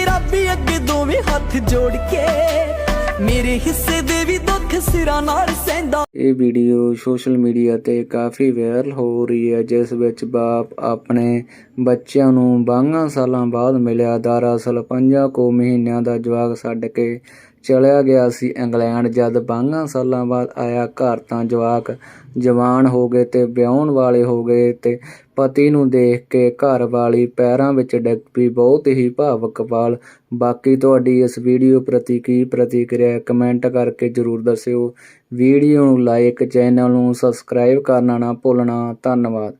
ਸੀ ਰੱਬ ਅੱਗੇ ਦੋਵੇਂ ਹੱਥ ਜੋੜ ਕੇ ਮੇਰੇ ਹਿੱਸੇ ਦੇ ਵੀ ਦੁੱਖ ਸਿਰਾਂ ਨਾਲ ਸਹਿੰਦਾ। ਇਹ ਵੀਡੀਓ ਸੋਸ਼ਲ ਮੀਡੀਆ ਤੇ ਕਾਫੀ ਵਾਇਰਲ ਹੋ ਰਹੀ ਹੈ, ਜਿਸ ਵਿੱਚ ਬਾਪ ਆਪਣੇ ਬੱਚਿਆਂ ਨੂੰ 22 ਸਾਲਾਂ ਬਾਅਦ ਮਿਲਿਆ। ਦਰਅਸਲ ਪੰਜਾਂ ਕੋ ਮਹੀਨਿਆਂ ਦਾ ਜਵਾਕ ਛੱਡ ਕੇ ਚਲਿਆ ਗਿਆ ਸੀ ਇੰਗਲੈਂਡ। ਜਦ 22 ਸਾਲਾਂ ਬਾਅਦ ਆਇਆ ਘਰ ਤਾਂ ਜਵਾਕ ਜਵਾਨ ਹੋ ਗਏ ਤੇ ਵਿਆਹੁਣ ਵਾਲੇ ਹੋ ਗਏ ਤੇ ਪਤੀ ਨੂੰ ਦੇਖ ਕੇ ਘਰ ਵਾਲੀ ਪੈਰਾਂ ਵਿੱਚ ਡਿੱਗ ਪਈ ਬਹੁਤ ਹੀ ਭਾਵਕ ਪਲ ਬਾਕੀ ਤੁਹਾਡੀ ਇਸ ਵੀਡੀਓ ਪ੍ਰਤੀ ਕੀ ਪ੍ਰਤੀਕਿਰਿਆ, ਕਮੈਂਟ ਕਰਕੇ ਜ਼ਰੂਰ ਦੱਸਿਓ। ਵੀਡੀਓ ਨੂੰ ਲਾਈਕ ਚੈਨਲ ਨੂੰ ਸਬਸਕ੍ਰਾਈਬ ਕਰਨਾ ਨਾ ਭੁੱਲਣਾ। ਧੰਨਵਾਦ।